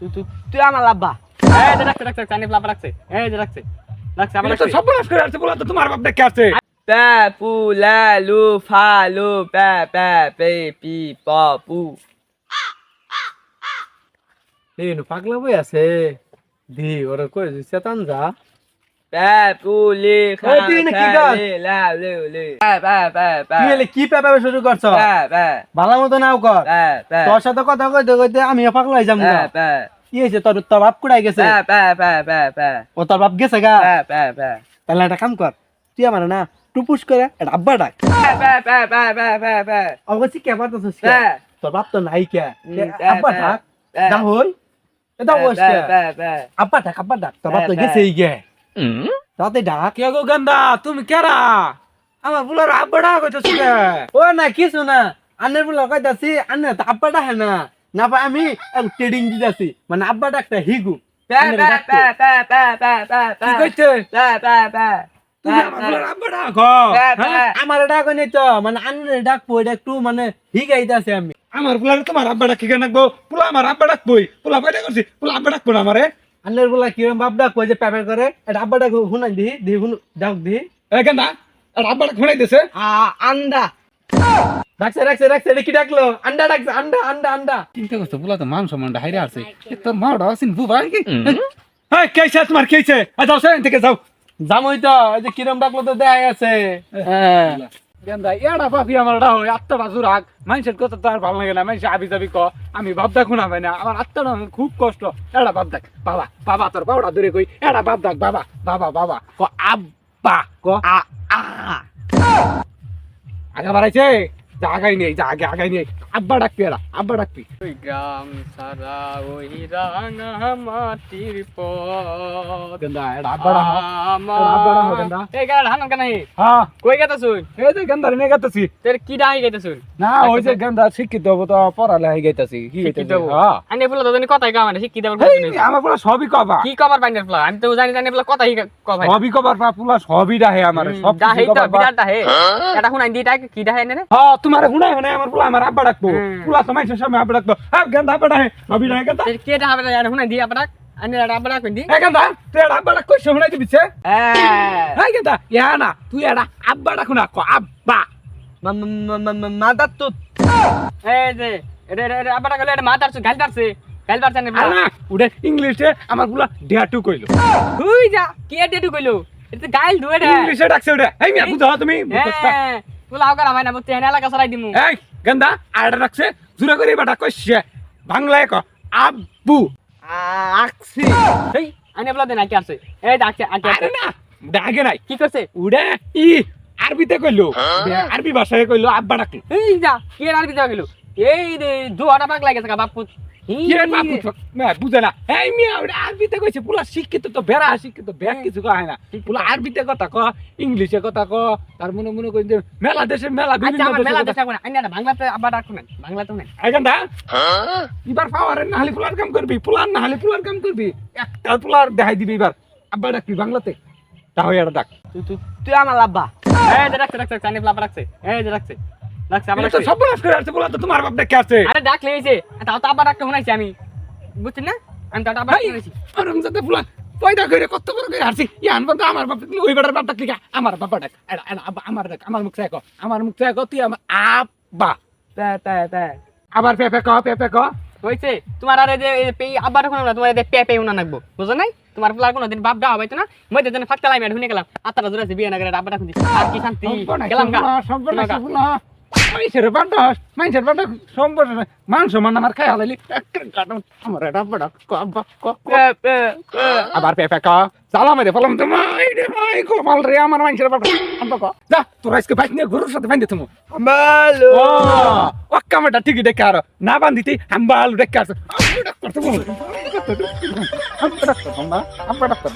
তুই তুই তুই আমার লাভবা। এই যে রাখছে রাখছে কানে ফ্লাপ রাখছে। এই যে রাখছে রাখছে আবার এটা তো রাখছে করে আছে বলা তো তোমার বাপ দেখে আছে পে পু লে লু ফা লু পে পে পে পি প পু। এই নু পাগলা বই আছে। দি ওরা কই চেতন যা ভালো মতো নাও কর। তোর সাথে কথা কইতে কইতে আমি পাগলা হয়ে কি হয়েছে? তোর তোর বাপ কুড়াই গেছে? ও তোর বাপ গেছে গা? তাহলে একটা কাম কর। তুই আমার না টুপুস করে একটা আব্বা ডাক। অবশ্যই কে তোর বাপ তো নাই কে? আব্বা ডাক। হই। এটা অবশ্যই আব্বা ডাক আব্বা ডাক। তোর বাপ তো পে, গেছে গে। তাতে ডাক। কে গো গন্দা তুমি কেরা? আমার বুলার আব্বাড়া কইতেছ কে ও না কিছু না। আন্নের বলে কইতাছি আন্নে তো আব্বা ডাকে না। না পাই আমি ট্রেডিং দিতেছি। মানে আব্বা ডাকটা হিগু। কইতে আমার হ্যাঁ? ডাক নেই তো। মানে আন্নের ডাকবো এটা একটু মানে হিগাইতাছে আমি। আমার বুলার তোমার আব্বাড়া কি কেন পুলা আমার আব্বাড়া কই পুলা কইটা করছি? পুলা আব্বাড়া কো না আমারে? আন্নের বলা কিরম বাপ ডাক যে পেপার করে এটা আব্বা ডাক হুনাই দিহি দিহি হুন ডাক দিহি। এ গন্দা আর আব্বাড়া খুঁড়াই দিছে। আ আন্ডা রাখছে রাখছে রাখছে এটা কি ডাকলো? আন্ডা ডাকছে আন্ডা আন্ডা আন্ডা চিন্তা করছ বুলা তো মান সম্মান হাইরে আছে। তোর মাওড়া আছেন বুবা কি হ্যাঁ? কেছে তোমার কেছে যাও সেন থেকে যাও। জামই তো এই যে কিরম ডাকলো তো দেখাই আছে। হ্যাঁ। গেন্দা এড়া পাপি আমার এটা হয় আত্মাটা জুরাক মানুষের কথা তো আর ভালো লাগে না, মানুষ আবি যাবি ক। আমি ভাব দেখো না ভাই না, আমার আত্মাটা আমার খুব কষ্ট। এরা ভাব দেখ বাবা বাবা তোর বাবাটা দূরে কই এরা ভাব দেখ বাবা বাবা বাবা। ক, আব্বা। ক, আ আ। আগে বাড়াইছে। যা আগাই নেই যা আগে আগাই আব্বা ডাকবি এরা আব্বা ডাকবি। ওই গ্রাম সারা ওই রাঙা মাটির পথ। গেন্দা এড়া আব্বা ডাক। আব্বা ডাক গেন্দা। এই গাড়ি হানান কেন হ্যাঁ। কই এই যে নিয়ে গেতেছি। তোর কি ডাই না ওই যে গেন্দা শিক্ষিত হব তো পড়ালে হয়ে গেতেছি। কি হ্যাঁ। আনে ফুলা তো কথাই কামানে শিক্ষিত এই, আমার পুরো সবই কবা কি কবার বাইন্ডার ফুলা? আমি তো জানি জানি ফুলা কথাই কবাই সবই কবার পুলা সবই ডাহে আমার সব ডাহে তো। বিরাট ডাহে। এটা শুনাই দিটা কি ডাহে হ্যাঁ তোমার হুনাই হুনাই আমার পুলা আমার আব্বা ডাকবো। হুম। পুলা তো মানুষের সামনে আব্বা ডাকবো। হ্যাঁ গেন্দা আব্বা ডাহে সবই ডাহে গেন্দা। কে ডাহে এটা শুনাই দি আপনার আনে আব্বা ডাক দি এ গেন্দা তুই আব্বা ডাক কইছ হুনাই দিবি সে? এ হ্যাঁ গেন্দা ইয়া না তুই এটা আব্বা ডাকু না ক আব্বা। মাদা তো এই যে এটা এটা আব্বা ডাক এটা মাতারছে গাল পারছে। গাল পারছে না উড়ে ইংলিশে আমার পুলা ডেটু কইলো। হুই যা কে ডেটু কইলো? এটা গাইল ধুয়ে ইংলিশে ডাকছে ওটা এই মিয়া বুঝা তুমি হ্যাঁ আও করা ভাই না বুঝতে এলাকা সরাই দিমু। এই গেন্দা আর ডাকছে জুরা করে বাটা কইছে। বাংলায় ক আব্বু। আকসি এই আনে বলা দে না কি আছে এই ডাকছে আকে আরে না ডাকে নাই। কি করছে? উড়ে ই আরবিতে কইলো। আরবি ভাষায় কইলো আব্বা ডাকলো। এই যা কে আর বিদা গেল এই রে দুয়াটা পাক লাগেছে কা বাপু। কি বাপু না বুঝে না। এই মিয়া ওটা আরবিতে কইছে পুলা শিক্ষিত তো বেড়া শিক্ষিত ব্যাগ কিছু কয় না। পুলা আরবিতে কথা ক ইংলিশে কথা ক তার মনে মনে কই যে মেলা দেশে মেলা আচ্ছা বিভিন্ন আমার মেলা দেশে দেশা কোনা আইনা বাংলাতে আব্বা ডাকু না বাংলাতে না আইগান্দা এবার পাওয়ারে না হলে পুলার কাম করবি পুলার না হলে পুলার কাম করবি একটা পুলার দেখাই দিবি এবার। আব্বা ডাকবি বাংলাতে? তাহলে এটা ডাক তুই আমার লাব্বা এই যে রাখছে রাখছে রাখছে। এই যে রাখছে। রাখছে আবার এটা সব নাশ করে আছে পুলা তো তোমার বাপ দেখে আছে। আরে ডাক লেগেছে তাও তো আব্বা ডাকতে শুনাইছি আমি। বুঝছেন না? আমি তো আব্বা ডাকতে আরম যাতে পুলা পয়দা করে কত বড় করে হারছি। ইয়ান বন্ধ আমার বাপ ওই বেটার বাপ ডাকলি আমার বাবা ডাক। এরা এরা আব্বা আমার ডাক আমার মুখ চাইকো আমার মুখ চাইকো তুই আমার আব্বা। পে পে পে আবার পেপে ক পেপে ক তোমার আর যে এই পে আব্বা ডাকু না তোমার পে পে উনা নাকবো বুঝো নাই? তোমার ফুলার কোনো দিন বাপ ডাও হইতো না। মই দেন ফাকতা লাই মেড হুনে গেলাম আত্মারা জোরে বিয়ে না করে ডাকু আর কি শান্তি? গেলাম গা। মানুষের বান্ডাস মানুষের বান্ডা সম্পূর্ণ মান সমান আমার খাই হালাইলি আমার এটা পে আবার পেপে ক চালা মেরে ফেলাম তো। মাই রে মাই গোপাল রে আমার মানুষের বান্ডা আব্বা ক। যা তোরা আজকে বাইক নিয়ে গরুর সাথে বান্ধে তুমি আমালো ও অক্কামেটা ঠিকই ডেকে আর। না বান্ধিতে হাম্বাল ডেকে আর। আমরা ডাক্তার তো আমরা ডাক্তার আমরা ডাক্তার